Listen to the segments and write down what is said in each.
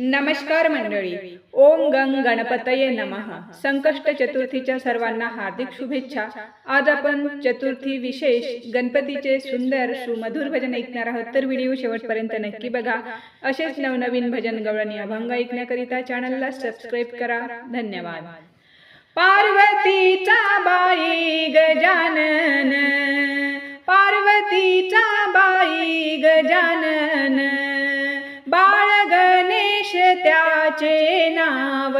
नमस्कार मंडळी. ओम गंग गणपतये नमः. संकष्ट चतुर्थीच्या सर्वांना हार्दिक शुभेच्छा. आज आपण चतुर्थी विशेष गणपतीचे सुंदर सुमधुर भजन ऐकणार आहोत. तर व्हिडिओ शेवटपर्यंत नक्की बघा. असेच नवनवीन भजन गवळणी अभंग ऐकण्याकरिता चॅनलला सबस्क्राईब करा. धन्यवाद. पार्वतीचा बाई गजानन. पार्वतीचा बाई गजानन. त्याचे नाव.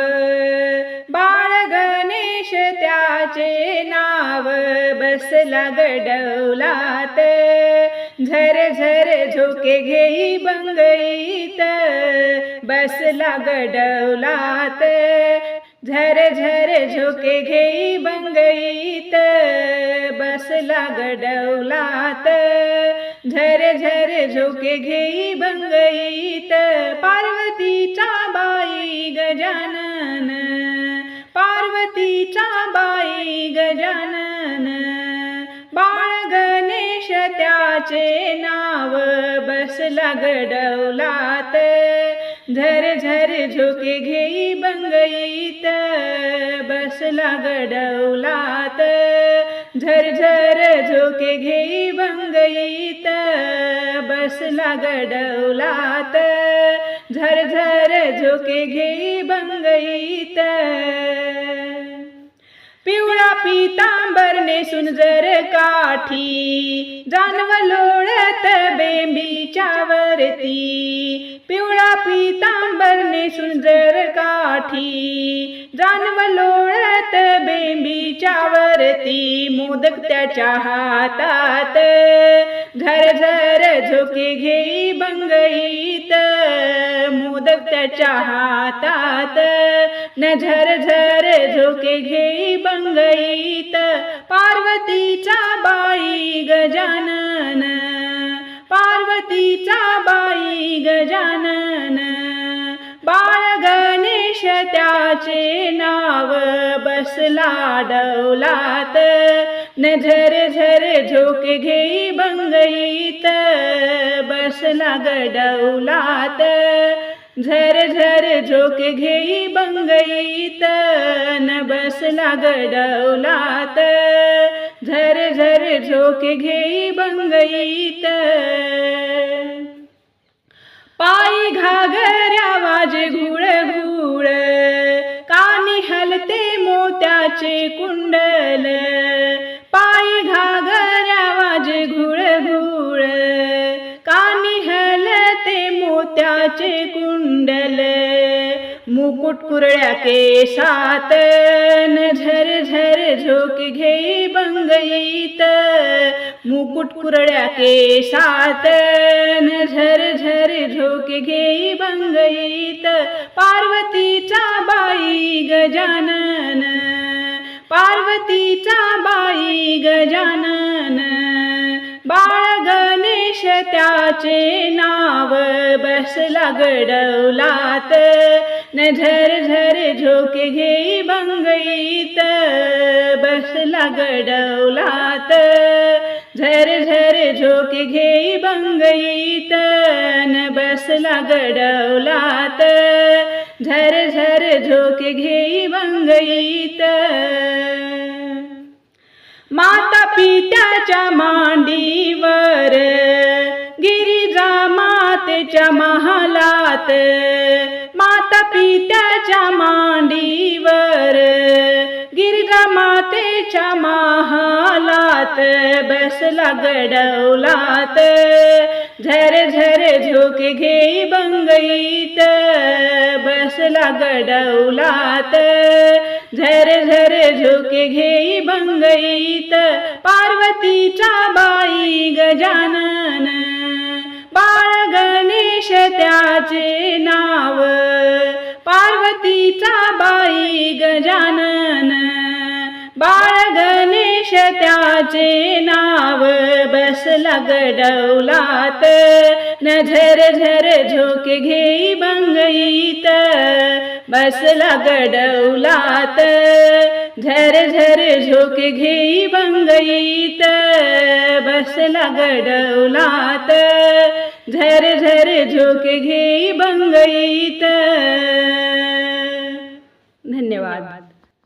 बाळ गणेश त्याचे नाव. बसला गडवलात झर झर झोके घेई बंगईत बसला गडवलात झर झर झोके घेई बंगईत बसला गडवलात झर झर झोके घेई भंगईत पार्वतीचा बाई गजानन. पार्वतीचा बाई गजानन. बाळ गणेश त्याचे नाव बसला गडवलात. झर झर झोके घेई बंगईत बसला गडवलात. झर झर झोके घेई बंगईत बसला गडवलात झर झर झोके घेई बंगईत. पिवळा पितांबर नेसून जर काठी जानव लोळत बेंबीच्या वरती. पिवळा पितांबर नेसून जर काठी जानव लोळत बेंबीच्या वरती. मोदक त्याच्या हातात झर झर झोके घेई बंगईत मोदक त्याच्या हातात. न झर झर झोके घेई बंगईत पार्वतीच्या बाई गजानन. पार्वतीचा बाई गजानन. बाळ गणेश त्याचे नाव बसला डवलात. न झर झर झोके घेई बंगईत बसला गडवलात. झर झर झोके घेई बंगईत न बसला गडवलात. झर झर झोके घेई बंगईत. पायी घागऱ्या वाजे घुळ घुळ कानी हलते मोत्याचे कुंडल. कुंडल मुकुट कुरळ्या केशात न झर झर झोक घेई बंगईत. मुकुट कुरळ्या केशात न झर झर झोक घेई बंगईत. पार्वतीचा बाई गजानन पार्वतीचा बाई गजानन. बाळ त्याचे नाव बसला गडवलात न झर झर झोके घेई बंगईत. बसला गडवलात झर झर झोके घेई बंगईत. न बसला गडवलात झर झर झोके घेई बंगईत. माता पित्याच्या मांडीवर गिरिजा मातेच्या महालात माता पित्याच्या मांडीवर गिरिजा मातेच्या महालात बसला गडवलात. झर झर झोके घेई बंगईत बसला गडवलात. झर झर झोके घेई बंगईत पार्वतीच्या बाई गजानन त्याचे नाव पार्वतीचा बाई गजानन. बाळ गणेश त्याचे नाव बसला गडवलात न झर झर घेई बंगईत. बसला गडवलात झर झर झोक घेई बंगईत. बसला गडवलात झर झर झोके घेई बंगईत. धन्यवाद.